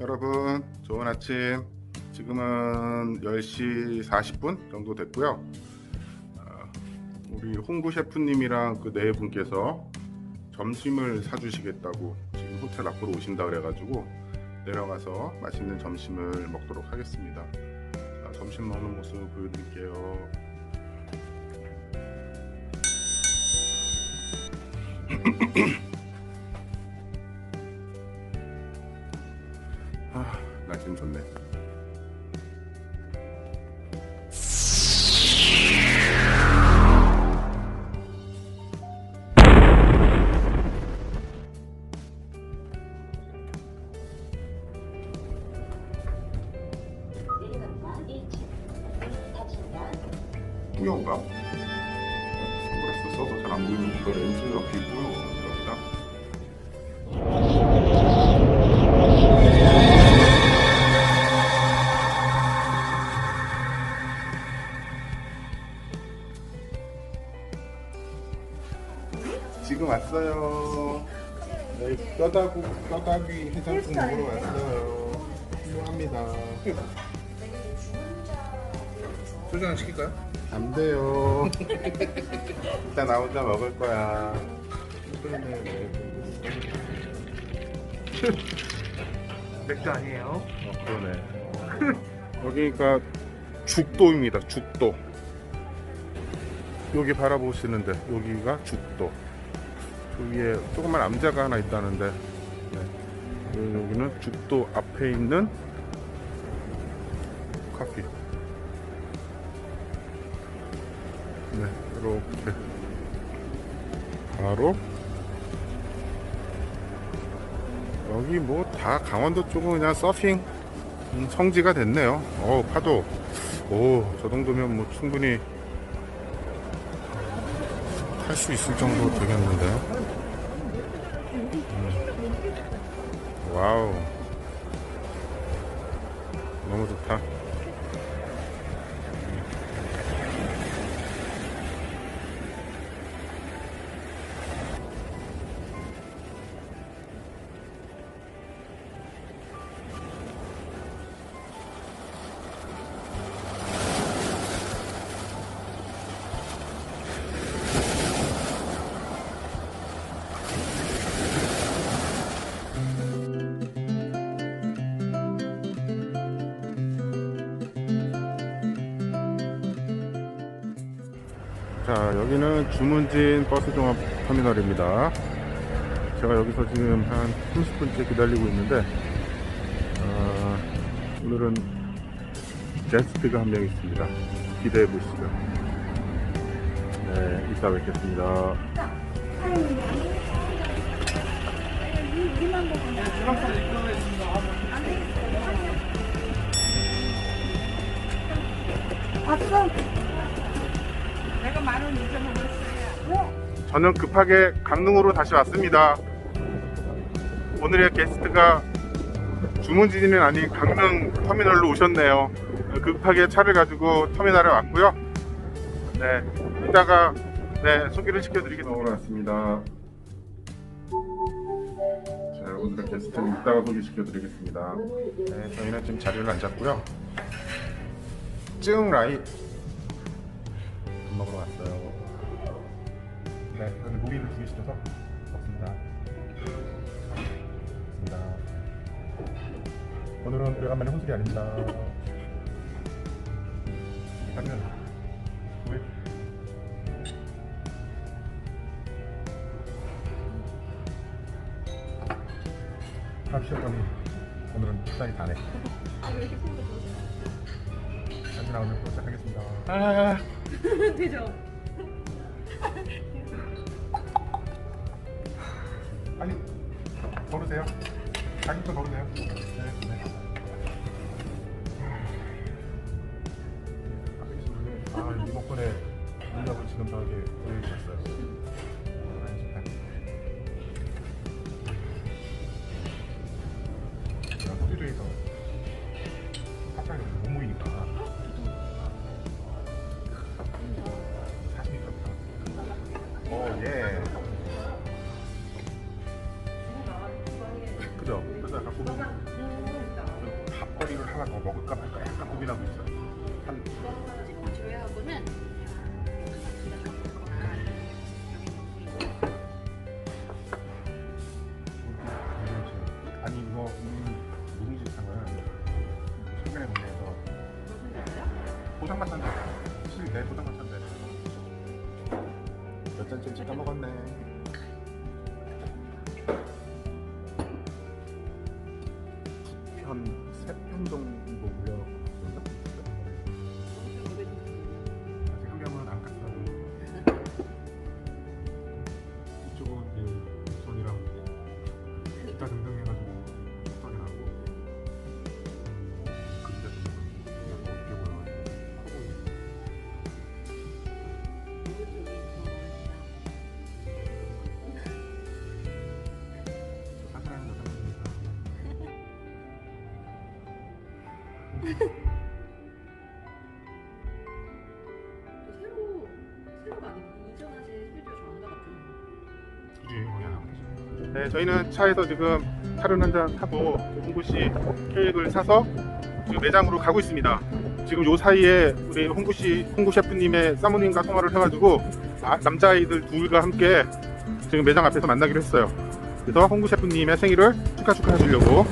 여러분 좋은 아침. 지금은 10시 40분 정도 됐고요. 어, 우리 홍구 셰프님이랑 그 네 분께서 점심을 사주시겠다고 지금 호텔 앞으로 오신다 그래가지고 내려가서 맛있는 점심을 먹도록 하겠습니다. 자, 점심 먹는 모습 보여드릴게요 아, 날씨는 좋네. 뼈다구, 뼈다귀 해장국 먹으러 왔어요. 훌륭합니다. 소주 하나 시킬까요? 안 돼요. 일단 나 혼자 먹을 거야. 맥주 아니에요? 어, 그러네. 여기가 죽도입니다. 죽도. 여기 바라보시는데 여기가 죽도. 저 위에 조그만 암자가 하나 있다는데 네. 여기는 죽도 앞에 있는 커피. 네, 이렇게 바로 여기 뭐 다 강원도 쪽은 그냥 서핑 음, 성지가 됐네요. 어 파도 오 저 정도면 뭐 충분히 탈수 있을 정도 되겠는데요. 음. 와우 여기는 주문진 버스 종합 터미널입니다. 제가 여기서 지금 한 30분째 기다리고 있는데 어, 오늘은 게스트가 한 명 있습니다. 기대해 보시죠. 네, 이따 뵙겠습니다. 왔어. 내가 만원 잊어먹었어요. 저는 급하게 강릉으로 다시 왔습니다. 오늘의 게스트가 주문진은 아닌 강릉 터미널로 오셨네요. 급하게 차를 가지고 터미널에 왔고요. 네, 이따가 네 소개를 시켜드리겠습니다. 왔습니다. 자, 오늘의 게스트는 이따가 소개시켜드리겠습니다. 네, 저희는 지금 자리를 앉았고요. 증라이 밥 먹으러 왔어요. 네, 여기 모기를 두 개 시켜서 먹습니다. 먹습니다. 오늘은 오래간만에 혼술이 아닙니다. 빨리 걸으세요. 자기부터 걸으세요. 네, 네. 아, 리모컨에 물약을 지금 저에게 보여주셨어요. 그죠? 그래서 약간 고민 밥거리를 하나 더 먹을까 말까 약간 고민하고 있어요 한 지금 저희하고는 새로 새로가 아니고 이전하신 스튜디오 전가 같은 네 저희는 차에서 지금 차를 한잔 타고 홍구씨 케이크를 사서 지금 매장으로 가고 있습니다. 지금 요 사이에 우리 홍구씨 홍구 셰프님의 사모님과 통화를 해가지고 아, 남자아이들 둘과 함께 지금 매장 앞에서 만나기로 했어요. 그래서 홍구 셰프님의 생일을 축하 축하 해주려고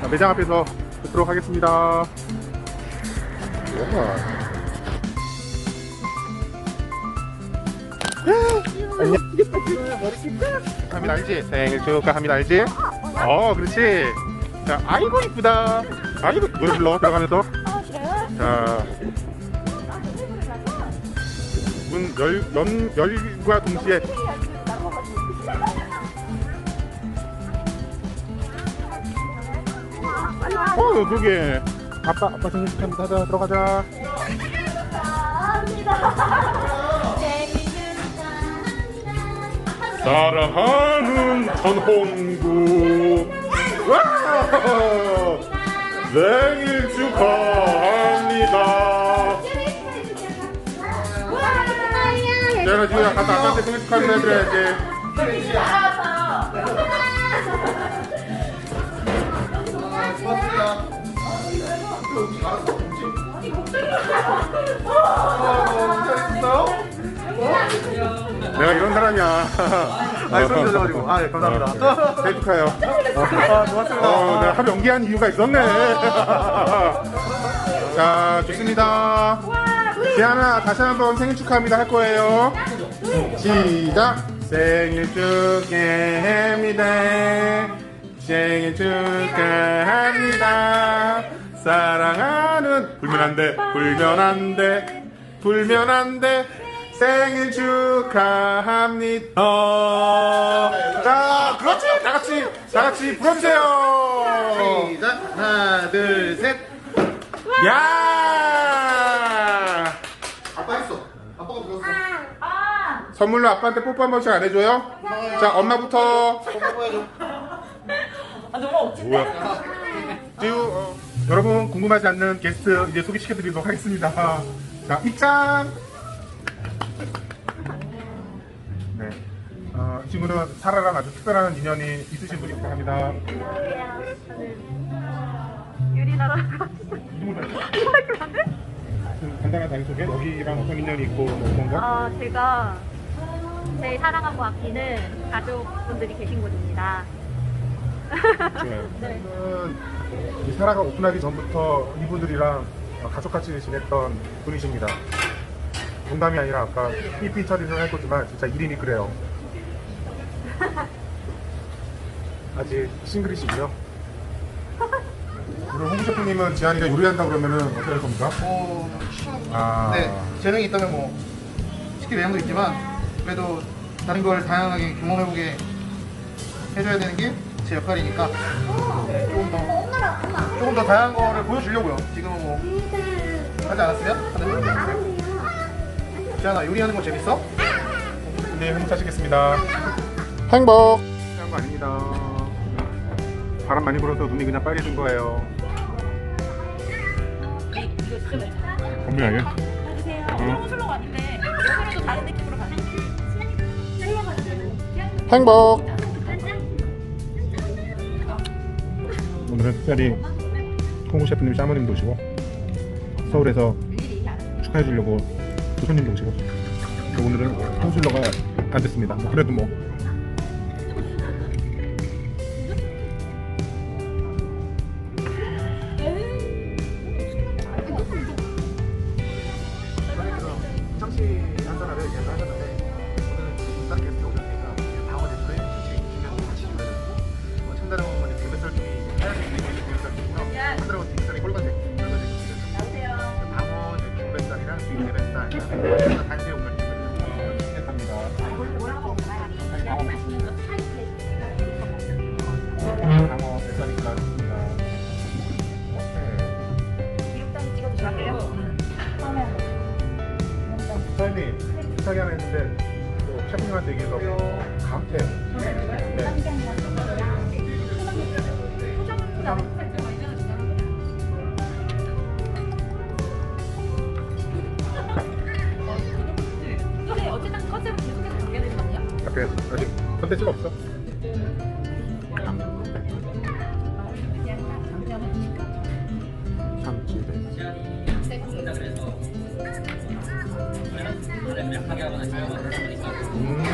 자, 매장 앞에서 뵙도록 하겠습니다. 안녕 축하합니다. 알지? 생일 축하합니다. 알지? 어 그렇지. 자 아이고 이쁘다. 아이고 노래 불러? 들어가면서. 자. 문 열, 연, 열과 동시에 어 그게. 아빠 아빠 생일 축하합니다 들어가자. 사랑하는 전홍구. 와! 생일 축하합니다. 내가 지금 갔다 아빠한테 생일 축하합니다 해드려야지 내가 이런 사람이야 아, 소리 들려가지고. 아, 네, 감사합니다. 생일 축하해요 아, 고맙습니다. 어, 내가 하루 연기한 이유가 있었네. 자, 좋습니다. 지안아, 다시 한번 생일 축하합니다 할 거예요. 시작. 생일 축하합니다. 생일 축하합니다. 사랑하는 불면 안 돼, 불면 안 돼, 불면 안 돼. 생일 축하합니다. 자, 그렇지. 다 같이, 다 같이 불러주세요. 시작. 하나, 둘, 셋. 야! 아빠 했어. 아빠가 불렀어. 선물로 아빠한테 뽀뽀 한 번씩 안 해줘요? 자, 엄마부터. 뽀뽀해줘. 뭐야? 지우, 어, 여러분 궁금하지 않는 게스트 이제 소개시켜드리도록 하겠습니다. 자, 입장. 네. 어, 이 친구는 사라랑 아주 특별한 인연이 있으신 분이라고 합니다. 유리나라 이름을 알죠? 그 간단한 자기 소개, 여기랑 어떤 인연이 있고 뭐 그런 거? 어, 제가 제일 사랑하고 아끼는 가족분들이 계신 곳입니다. 좋아요. 네. 저는 이 사라가 오픈하기 전부터 이분들이랑 어, 가족같이 지냈던 분이십니다. 농담이 아니라 아까 삐삐 처리를 할 거지만 진짜 이름이 그래요. 아직 싱글이시고요. 우리 홍 셰프님은 지한이가 요리한다 그러면은 어떻게 할 겁니까? 어, 아, 네, 재능이 있다면 뭐, 시킬 외향도 있지만, 그래도 다른 걸 다양하게 경험해보게 해줘야 되는 게 제 역할이니까, 네, 조금 더, 조금 더 다양한 거를 보여주려고요. 지금은 뭐, 하지 않았으면? 하는 지안아, 요리하는 거 재밌어? 네, 행복하시겠습니다. 행복. 한거 아닙니다. 바람 많이 불어서 눈이 그냥 빨개진 거예요. 건물 아니야? 가요. 행복. 오늘은 특별히 홍구 셰프님 사모님도 오시고 서울에서 축하해 주려고 두 손님도 오시고 또 오늘은 통술러가 안 됐습니다. 뭐 그래도 뭐 있는데 또 셰프님한테 얘기해서 감태 네. 근데 어쨌든 컨셉은 계속해서 바뀌어야 되는 거 아니야? 앞에 아직 컨텐츠가 없어. 음,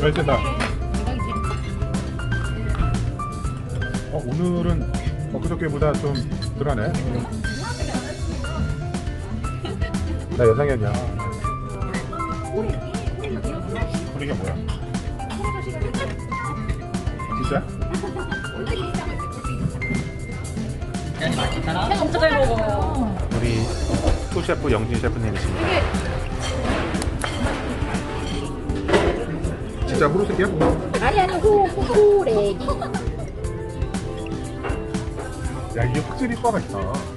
어쩌 어쩌 어 오늘은 엊그저께보다 좀 덜하네. 나 여상현이야. 우리가 뭐야? 진짜? 생 엄청 잘 먹어요. 우리 소 셰프 영진 셰프님이십니다. 진짜 후루스기야? 아니 아니 후 후레기 야 이게 확실히 효과가 있다.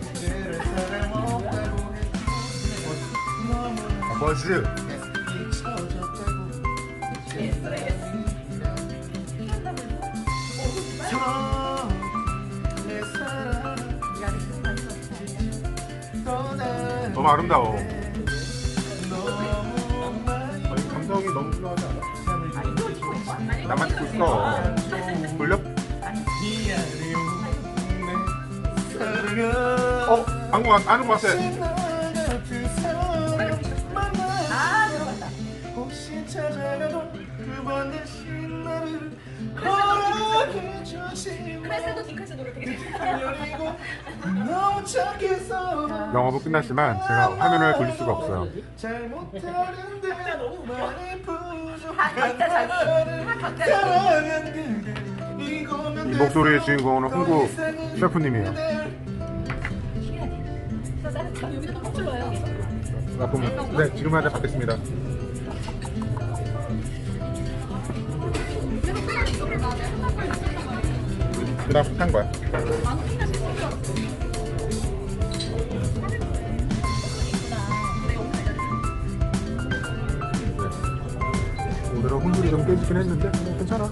아, 버즈. 너무 아름다워. 아니, 감성이 너무 훌륭하지 않아? 나만 듣고 있어. 돌려? 어? 왔- 아는 것 같아. 찾아가도 그번 대신 나를 허락해 노래 되게 너무 착해서 영업은 끝났지만 제가 화면을 돌릴 수가 없어요. 잘못하는데 많이 부족한 각자 자기. 나를 사랑한 그대 이거면 이 목소리의 주인공은 홍구 셰프님이에요. 또 popular해요. 아, 그럼 네 지금 한잔 받겠습니다. 그다음 탄 거야. 오늘은 홍물이 좀 깨지긴 했는데 뭐 괜찮아. 아,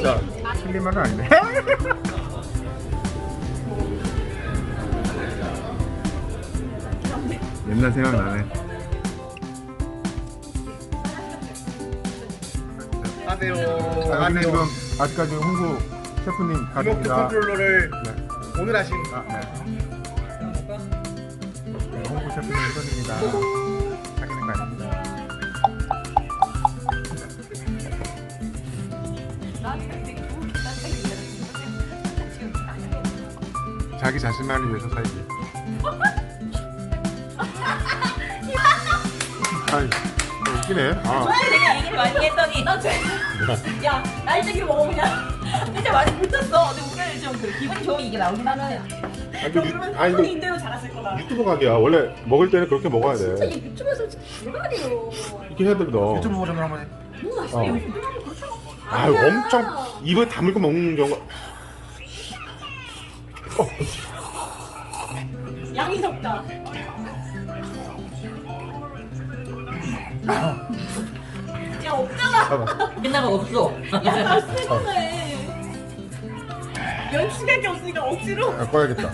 진짜 틀린 말은 아니네. 옛날 생각나네. 하세요 자, 여기는 지금 아직까지 홍구 셰프님 리모트 가족입니다. 컨트롤러를 네. 오늘 하신 아, 네. 네, 홍구 셰프님 손입니다. 자기 자신만을 위해서 살기. 아이, 너 웃기네. 아, 되게 얘기를 많이 했더니 나 쟤. 야, 날짜기로 먹어 그냥. 진짜 많이 붙였어. 근데 오늘 좀그 기분이 좋으면 이게 나오긴 하나요? 아니, 그, 그러면 아니 형그 인대로 잘했을 거다. 유튜브 각이야. 원래 먹을 때는 그렇게 먹어야 돼. 진짜 이 유튜브에서 뭐가 돼요? 이렇게 해야 되거든. 유튜브 버전으로 한번 해. 너무 맛있어. 어. 아, 아니야. 엄청 입에 다물고 먹는 경우가. 양이 적다. 야 없잖아. 옛날에 없어. 야나 쓰고네. 연습할 게 없으니까 억지로. 아, 꺼야겠다.